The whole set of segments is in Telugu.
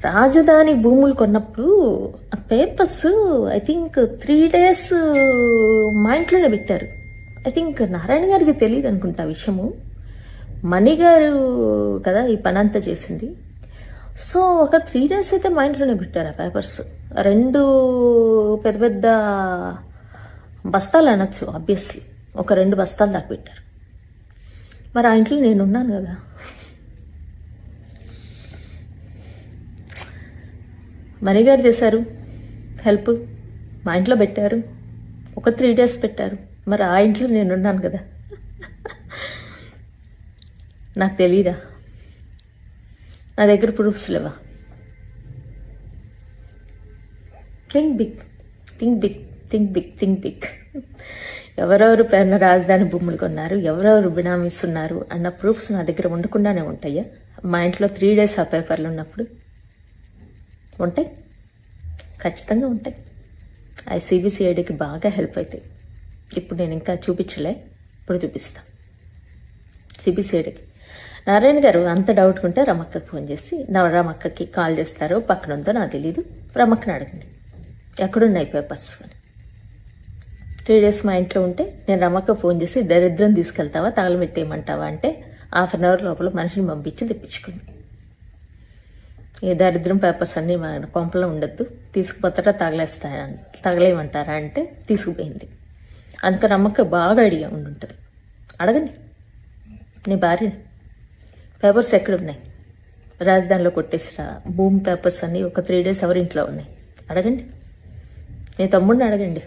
రాజధాని భూములు కొన్నప్పుడు ఆ papers I think three days మా ఇంట్లోనే పెట్టారు. ఐ థింక్ నారాయణ గారికి తెలియదు అనుకుంటా విషయము. మణి గారు కదా ఈ పని అంతా చేసింది. సో ఒక త్రీ డేస్ అయితే మా ఇంట్లోనే పెట్టారు ఆ పేపర్స్ రెండు పెద్ద పెద్ద బస్తాలు అనొచ్చు ఆబ్వియస్లీ ఒక రెండు బస్తాలు దాకా పెట్టారు. మరి ఆ ఇంట్లో నేను ఉన్నాను కదా. మణి గారు చేశారు. హెల్ప్ మా ఇంట్లో పెట్టారు. ఒక త్రీ డేస్ పెట్టారు. మరి ఆ ఇంట్లో నేను ఉన్నాను కదా. నాకు తెలీదా? నా దగ్గర ప్రూఫ్స్ లేవా? Think big. Think big. Think big. Think big. ఎవరెవరు పేరున రాజధాని భూములు కొన్నారు? ఎవరెవరు బినామీస్ ఉన్నారు అన్న ప్రూఫ్స్ నా దగ్గర ఉండకుండానే ఉంటాయా? మా ఇంట్లో త్రీ డేస్ ఆ పేపర్లు ఉన్నప్పుడు. ఉంటాయి? ఖచ్చితంగా ఉంటాయి. అవి సిబిసిఐడికి బాగా హెల్ప్ అవుతాయి ఇప్పుడు నేను ఇంకా చూపించలే ఇప్పుడు చూపిస్తా. సిబిసిఐడికి నారాయణ గారు అంత డౌట్ ఉంటే రమక్కకి ఫోన్ చేసి నా రమక్కకి కాల్ చేస్తారో పక్కన ఉందో నాకు తెలీదు. రమక్కని అడగండి. ఎక్కడున్నాయి పేపర్స్ అని. త్రీ డేస్ మా ఇంట్లో ఉంటే నేను రమక్క ఫోన్ చేసి దరిద్రం తీసుకెళ్తావా తగలబెట్టేయమంటావా అంటే హాఫ్ అన్ అవర్ లోపల మనిషిని పంపించి తెప్పించుకుంది. ఈ దరిద్రం పేపర్స్ అన్నీ మా కొంపలో ఉండొద్దు. తీసుకుపోతారా తగలేస్తారా తగలేమంటారా అంటే తీసుకుపోయింది. అందుకని అమ్మకి బాగా ఐడియా ఉండుంటుంది అడగండి. నీ భార్య పేపర్స్ ఎక్కడ ఉన్నాయి రాజధానిలో కొట్టేసిరా. భూమి పేపర్స్ అన్నీ ఒక త్రీ డేస్ ఎవరి ఇంట్లో ఉన్నాయి? అడగండి. నీ తమ్ముడిని అడగండి.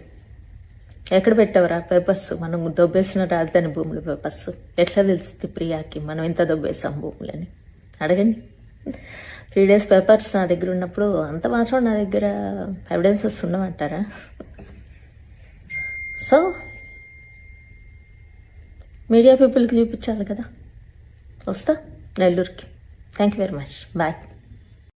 ఎక్కడ పెట్టావురా పేపర్స్ మనం దొబ్బేసిన రాజధాని భూముల పేపర్స్ ఎట్లా తెలుస్తుంది ప్రియాకి? మనం ఎంత దొబ్బేసాం భూములని. అడగండి. త్రీ డేస్ పేపర్స్ నా దగ్గర ఉన్నప్పుడు అంత మాత్రం నా దగ్గర ఎవిడెన్సెస్ ఉండమంటారా? సో మీడియా పీపుల్కి చూపించాలి కదా. వస్తా నెల్లూరుకి. Thank you very much bye